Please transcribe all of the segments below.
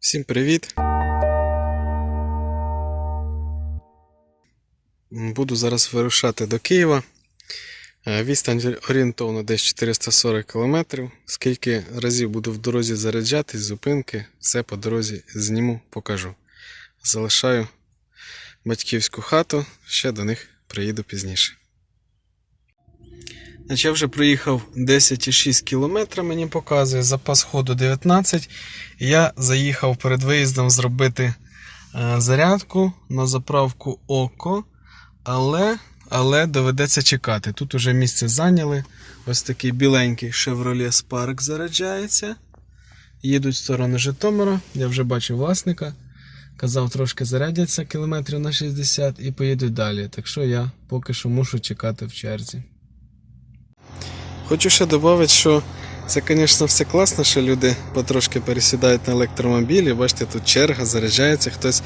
Всім привіт! Буду зараз вирушати до Києва. Е, Відстань орієнтовно десь 440 км. Скільки разів буду в дорозі заряджатись, зупинки, все по дорозі зніму, покажу. Залишаю батьківську хату, ще до них приїду пізніше. Значить, я вже проїхав 10,6 км, мені показує, запас ходу 19. І Я заїхав перед виїздом зробити е, зарядку на заправку ОКО, але, але доведеться чекати. Тут уже місце зайняли. Ось такий біленький Chevrolet Spark заряджається. Їдуть в сторону Житомира. Я вже бачив власника. Казав, трошки зарядяться кілометрів на 60 і поїдуть далі. Так що я поки що мушу чекати в черзі. Хочу ще додати, що це, звісно, все класно, що люди потрошки пересідають на електромобілі. Бачите, тут черга, заряджається хтось.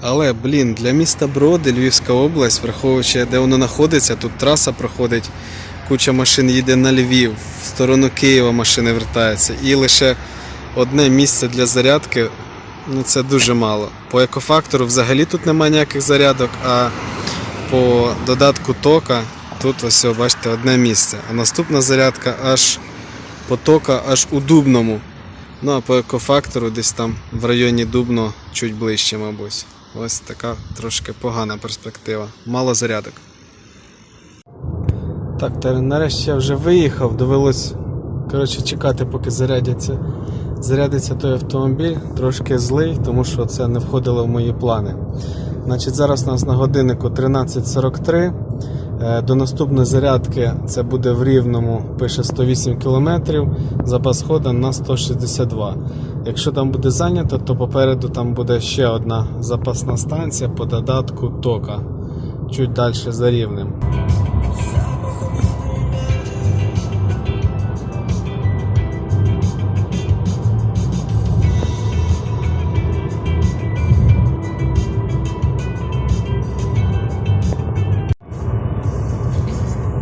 Але, блін, для міста Броди, Львівська область, враховуючи, де воно знаходиться, тут траса проходить, куча машин їде на Львів, в сторону Києва машини вертаються. І лише одне місце для зарядки ну це дуже мало. По екофактору взагалі тут немає ніяких зарядок, а по додатку тока тут ось, бачите, одне місце. А наступна зарядка аж потока аж у Дубному. Ну а по екофактору десь там в районі Дубно чуть ближче, мабуть. Ось така трошки погана перспектива. Мало зарядок. Так, нарешті я вже виїхав, довелось коротше, чекати, поки зарядяться. Зарядиться той автомобіль, трошки злий, тому що це не входило в мої плани. Значить, зараз у нас на годиннику 13.43. Е, До наступної зарядки це буде в рівному, пише 108 км, запас хода на 162. Якщо там буде зайнято, то попереду там буде ще одна запасна станція по додатку тока. Чуть далі за рівнем.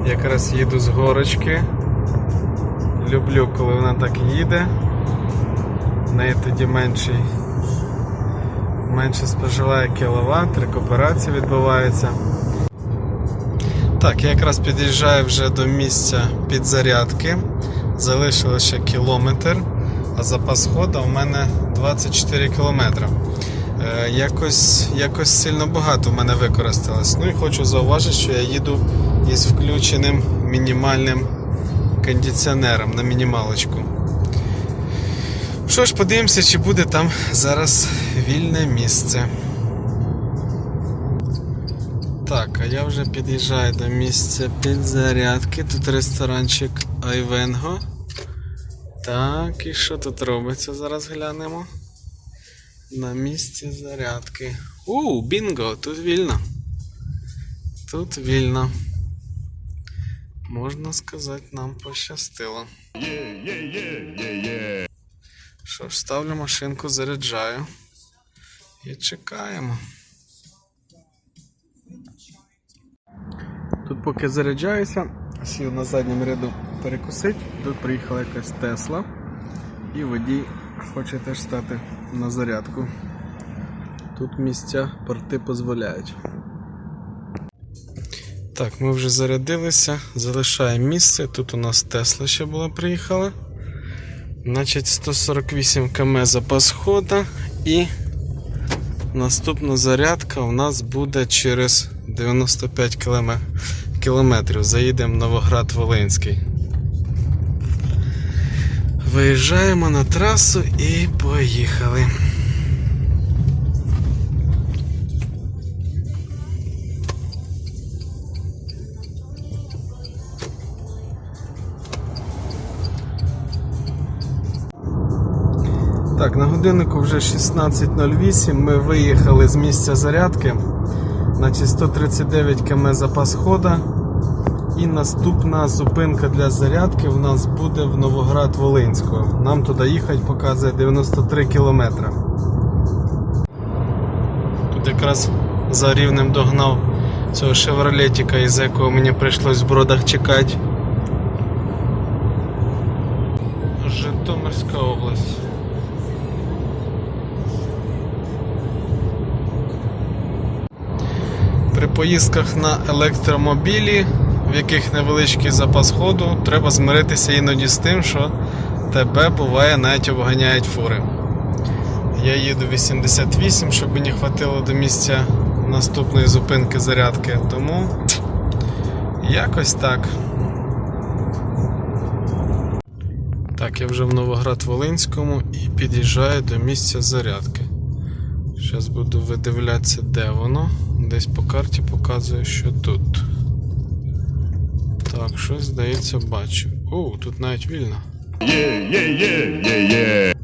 Якраз їду з горочки. Люблю, коли вона так їде. В неї тоді менший, менше споживає кіловат, рекуперація відбувається. Так, я якраз під'їжджаю вже до місця підзарядки. Залишилося кілометр, а запас ходу у мене 24 кілометри. Е, якось, якось сильно багато в мене використалось. Ну і хочу зауважити, що я їду із включеним мінімальним кондиціонером на мінімалочку. Що ж, подивимося, чи буде там зараз вільне місце. Так, а я вже під'їжджаю до місця підзарядки. Тут ресторанчик Айвенго. Так, і що тут робиться? Зараз глянемо. На місці зарядки. У, бінго, тут вільно. Тут вільно. Можна сказати, нам пощастило. Що ж, ставлю машинку, заряджаю. І чекаємо. Тут поки заряджаюся, сів на задньому ряду перекусить. Тут приїхала якась Тесла. І водій хоче теж стати на зарядку. Тут місця порти дозволяють. Так, ми вже зарядилися, залишаємо місце. Тут у нас Тесла ще була приїхала. Значить, 148 км запас хода і наступна зарядка у нас буде через 95 км. кілометрів. Заїдемо в Новоград Волинський. Виїжджаємо на трасу і поїхали. На годиннику вже 16.08. Ми виїхали з місця зарядки. Значить 139 км запас хода. І наступна зупинка для зарядки в нас буде в Новоград Волинського. Нам туди їхати показує 93 кілометри. Тут якраз за рівнем догнав цього шевролетіка, із якого мені прийшлось в бродах чекати. Житомирська область. Поїздках на електромобілі, в яких невеличкий запас ходу, треба змиритися іноді з тим, що тебе буває навіть обганяють фури. Я їду 88, щоб мені хватило до місця наступної зупинки зарядки, тому якось так. Так, я вже в Новоград-Волинському і під'їжджаю до місця зарядки. Зараз буду видивлятися, де воно. Десь по карті показує, що тут. Так, щось здається, бачу. О, тут навіть вільно. Yeah, yeah, yeah, yeah, yeah.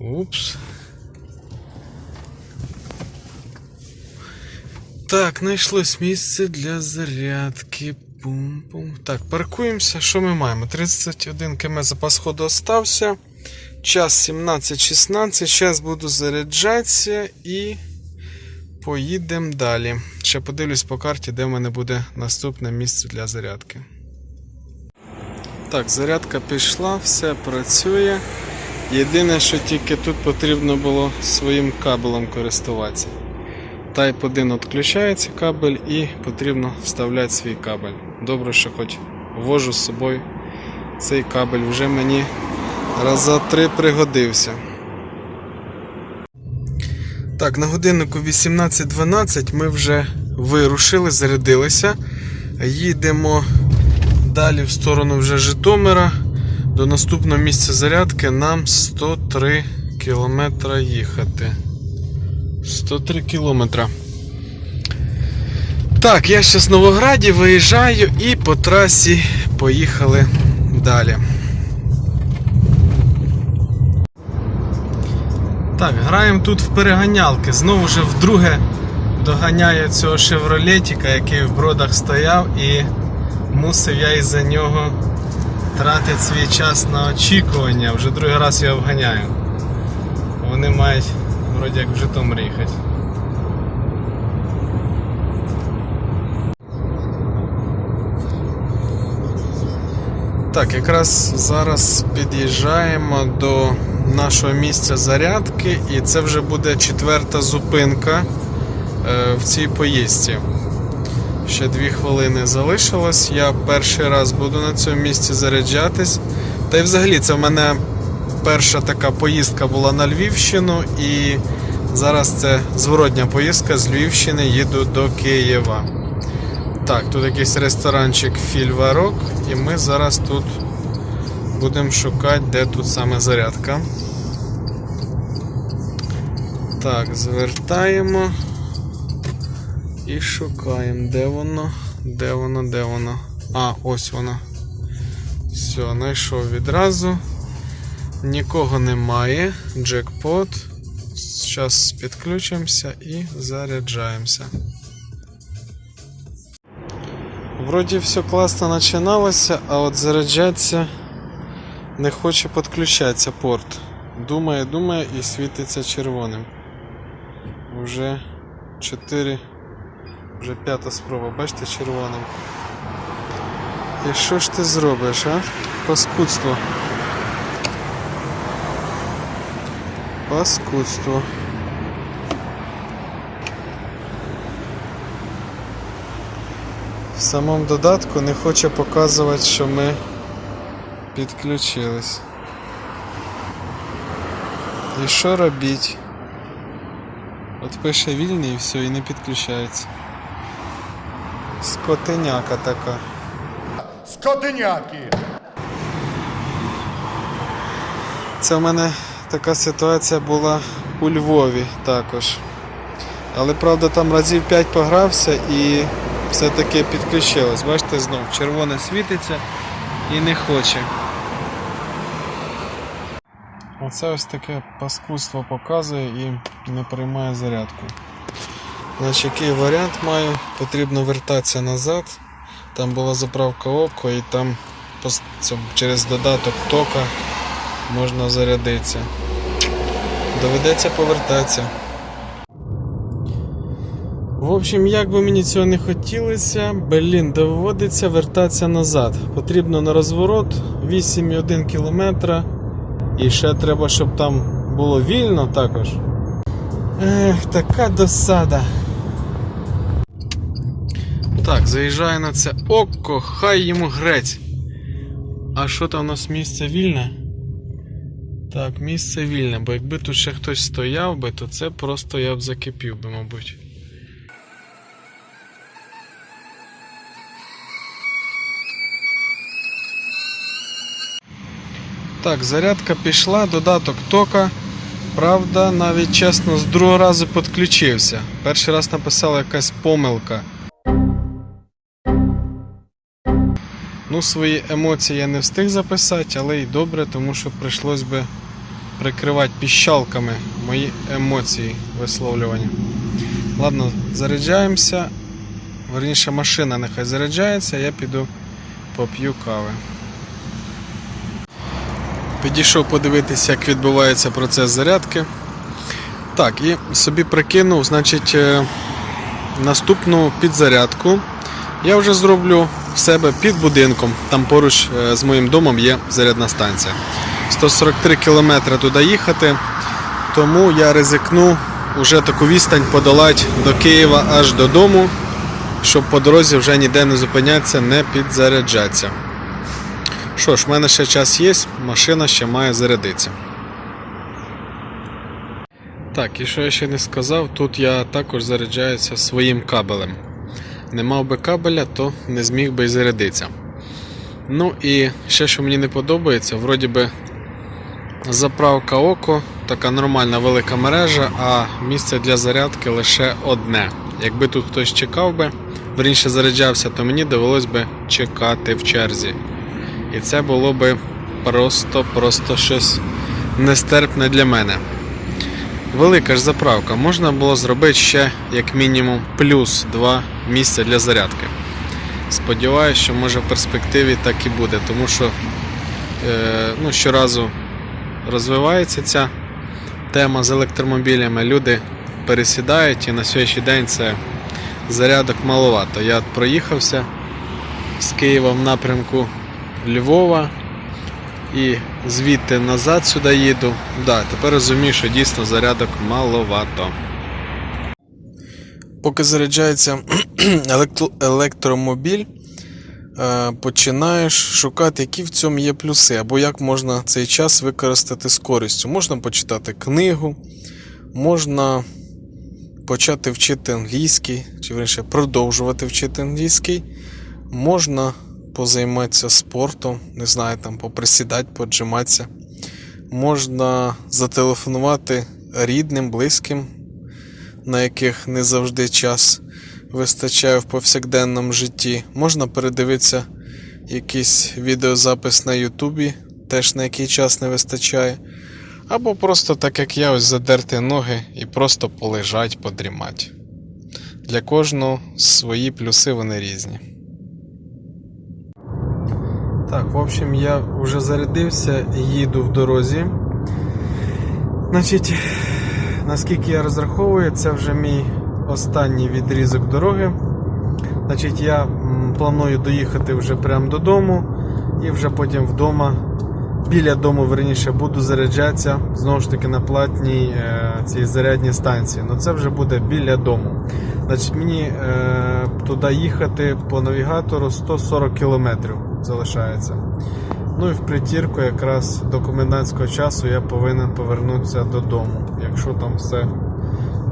Упс. Так, знайшлось місце для зарядки. Пум-пум. Так, паркуємося. Що ми маємо? 31 км запас ходу остався. Час 17.16. Зараз буду заряджатися і поїдемо далі. Ще подивлюсь по карті, де в мене буде наступне місце для зарядки. Так, зарядка пішла, все працює. Єдине, що тільки тут потрібно було своїм кабелем користуватися. Type 1 відключається кабель і потрібно вставляти свій кабель. Добре, що хоч вожу з собою цей кабель вже мені раза три пригодився. Так, на годиннику 18.12 ми вже вирушили, зарядилися. Їдемо далі в сторону вже Житомира. До наступного місця зарядки нам 103 кілометра їхати. 103 кілометра. Так, я зараз в Новограді виїжджаю і по трасі поїхали далі. Так, граємо тут в переганялки. Знову ж вдруге доганяю цього шевролетіка, який в бродах стояв, і мусив я із-за нього тратити свій час на очікування. Вже другий раз я обганяю. Вони мають вроді як в Житомир їхати. Так, якраз зараз під'їжджаємо до нашого місця зарядки, і це вже буде четверта зупинка е, в цій поїздці. Ще дві хвилини залишилось. Я перший раз буду на цьому місці заряджатись. Та й взагалі це в мене перша така поїздка була на Львівщину, і зараз це зворотня поїздка з Львівщини їду до Києва. Так, тут якийсь ресторанчик Фільварок, і ми зараз тут будемо шукати, де тут саме зарядка. Так, звертаємо і шукаємо, де воно, де воно, де воно. А, ось воно. Все, знайшов відразу. Нікого немає. Джекпот. Зараз підключимося і заряджаємося. Вроді все класно починалося, а от заряджатися не хоче підключатися порт. Думає, думає і світиться червоним. Уже 4, вже п'ята спроба, бачите, червоним. І що ж ти зробиш, а? Паскудство. Паскудство. В самому додатку не хоче показувати, що ми підключились. І що робіть? От пише вільний і все, і не підключається. Скотиняка така. Скотиняки. Це в мене така ситуація була у Львові також. Але правда там разів 5 погрався і все-таки підключилось. Бачите, знов червоне світиться і не хоче. Оце ось таке паскудство показує і не приймає зарядку. Значить, який варіант маю? Потрібно вертатися назад. Там була заправка око і там через додаток тока можна зарядитися. Доведеться повертатися. В общем, як би мені цього не хотілося, блін, доводиться вертатися назад. Потрібно на розворот 8,1 км. І ще треба, щоб там було вільно також. Ех, така досада. Так, заїжджаю на це око, хай йому грець. А що там у нас місце вільне? Так, місце вільне, бо якби тут ще хтось стояв би, то це просто я б закипів би, мабуть. Так, зарядка пішла, додаток тока. Правда, навіть чесно, з другого разу підключився. Перший раз написала якась помилка. Ну, свої емоції я не встиг записати, але й добре, тому що прийшлось би прикривати піщалками мої емоції висловлювання. Ладно, заряджаємося. Верніше, машина нехай заряджається, я піду поп'ю кави. Підійшов подивитися, як відбувається процес зарядки. Так, і собі прикинув, значить, е, наступну підзарядку я вже зроблю в себе під будинком. Там поруч е, з моїм домом є зарядна станція. 143 км туди їхати, тому я ризикну вже таку відстань подолати до Києва аж додому, щоб по дорозі вже ніде не зупинятися, не підзаряджатися. Що ж, в мене ще час є, машина ще має зарядитися. Так, і що я ще не сказав, тут я також заряджаюся своїм кабелем. Не мав би кабеля, то не зміг би і зарядитися. Ну і ще, що мені не подобається, вроді би заправка око, така нормальна велика мережа, а місце для зарядки лише одне. Якби тут хтось чекав би, верніше заряджався, то мені довелось би чекати в черзі. І це було би просто-просто щось нестерпне для мене. Велика ж заправка. Можна було зробити ще як мінімум плюс 2 місця для зарядки. Сподіваюся, що може в перспективі так і буде, тому що е, ну, щоразу розвивається ця тема з електромобілями. Люди пересідають і на сьогоднішній день це зарядок маловато. Я проїхався з Києва в напрямку Львова і звідти назад сюди їду. Да, тепер розумію, що дійсно зарядок маловато. Поки заряджається електромобіль, е, починаєш шукати, які в цьому є плюси, або як можна цей час використати з користю. Можна почитати книгу, можна почати вчити англійський, чи верніше продовжувати вчити англійський, можна позайматися спортом, не знаю, там поприсідати, поджиматися. Можна зателефонувати рідним, близьким, на яких не завжди час вистачає в повсякденному житті. Можна передивитися якийсь відеозапис на Ютубі, теж на який час не вистачає. Або просто так як я, ось задерти ноги і просто полежать, подрімати. Для кожного свої плюси вони різні. Так, в общем, я вже зарядився і їду в дорозі. Значить, наскільки я розраховую, це вже мій останній відрізок дороги. Значить, я планую доїхати вже прямо додому і вже потім вдома, біля дому, верніше, буду заряджатися знову ж таки на платній е, цій зарядній станції. Ну це вже буде біля дому. Значить, мені е, туди їхати по навігатору 140 кілометрів залишається. Ну і в притірку якраз до комендантського часу я повинен повернутися додому, якщо там все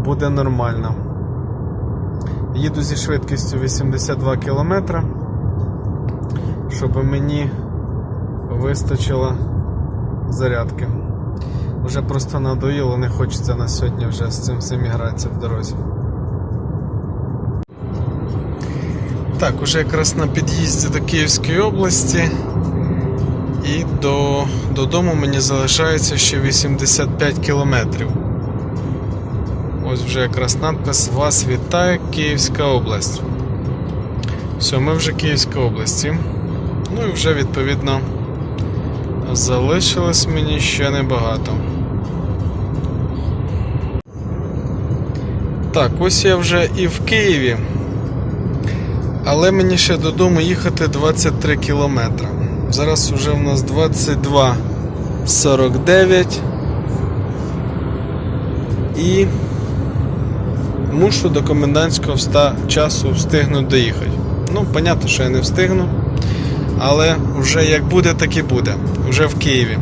буде нормально. Їду зі швидкістю 82 км, щоб мені вистачило зарядки. Вже просто надоїло, не хочеться на сьогодні вже з цим всім гратися в дорозі. Так, уже якраз на під'їзді до Київської області. І до, додому мені залишається ще 85 кілометрів. Ось вже якраз надпис Вас вітає Київська область. Все, ми вже Київська області. Ну і вже відповідно залишилось мені ще небагато. Так, ось я вже і в Києві. Але мені ще додому їхати 23 кілометри. Зараз вже в нас 22.49. І мушу до комендантського часу встигнути доїхати. Ну, понятно, що я не встигну. Але вже як буде, так і буде. Вже в Києві.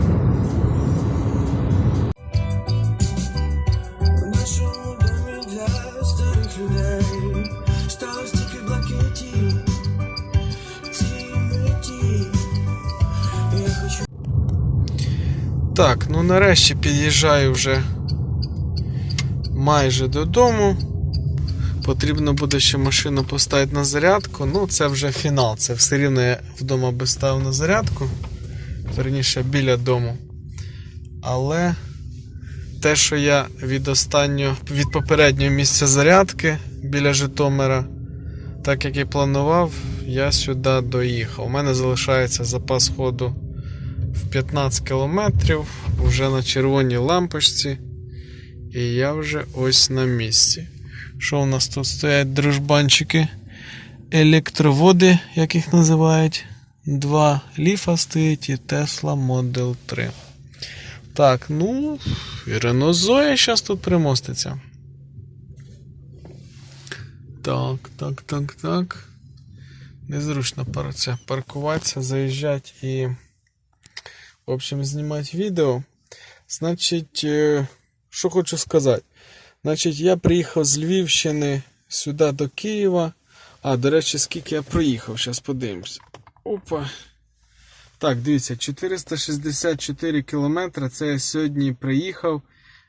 Так, ну нарешті під'їжджаю вже майже додому. Потрібно буде ще машину поставити на зарядку. Ну, це вже фінал. Це все рівно я вдома би ставив на зарядку. Верніше біля дому. Але те, що я від останнього, від попереднього місця зарядки біля Житомира, так як і планував, я сюди доїхав. У мене залишається запас ходу в 15 кілометрів, вже на червоній лампочці. І я вже ось на місці. Що у нас тут стоять дружбанчики? Електроводи, як їх називають. Два ліфа стоїть і Tesla Model 3. Так, ну, і Zoe зараз тут примоститься. Так, так, так, так. Незручно паркуватися, заїжджати і в общем, знімати відео. Значить, що хочу сказати. Значить, я приїхав з Львівщини сюди до Києва. А, до речі, скільки я проїхав, зараз подивимось. Опа. Так, дивіться, 464 кілометри. Це я сьогодні приїхав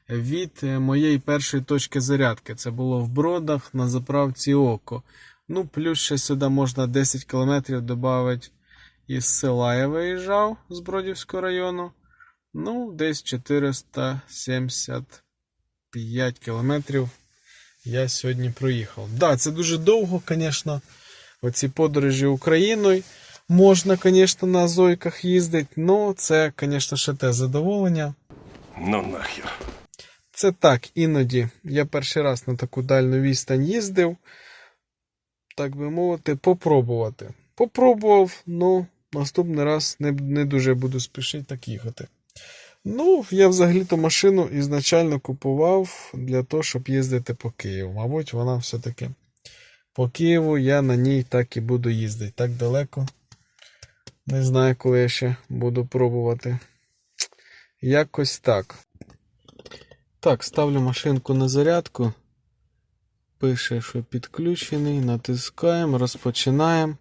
від е, моєї першої точки зарядки. Це було в Бродах на заправці Око. Ну, плюс ще сюди можна 10 кілометрів додати із села я виїжджав з Бродівського району. Ну, десь 475 кілометрів я сьогодні проїхав. Так, да, це дуже довго, звісно. Оці подорожі Україною. Можна, звісно, на зойках їздити, але це, звісно, ще те задоволення. Ну нахер. Це так, іноді. Я перший раз на таку дальню відстань їздив. Так би мовити, попробувати. Попробував, ну, наступний раз не, не дуже буду спішити так їхати. Ну, я взагалі-то машину ізначально купував для того, щоб їздити по Києву. Мабуть, вона все-таки по Києву я на ній так і буду їздити. Так далеко. Не знаю, коли я ще буду пробувати. Якось так. Так, ставлю машинку на зарядку. Пише, що підключений, натискаємо, розпочинаємо.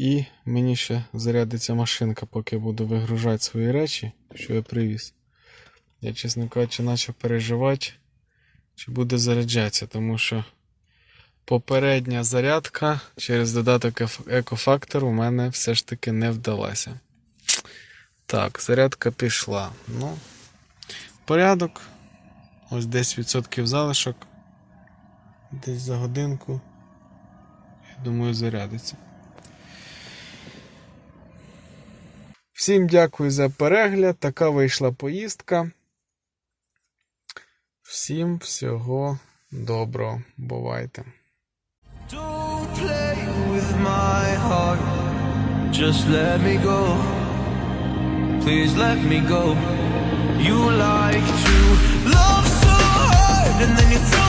І мені ще зарядиться машинка, поки буду вигружати свої речі, що я привіз. Я, чесно кажучи, почав переживати, чи буде заряджатися, тому що попередня зарядка через додаток екофактор у мене все ж таки не вдалася. Так, зарядка пішла. Ну, порядок. Ось 10% залишок. Десь за годинку. Я думаю, зарядиться. Всім дякую за перегляд. Така вийшла поїздка. Всім всього доброго. Бувайте. Don't play with my heart. Just let me go. Please let me go. You like to love so hard and then you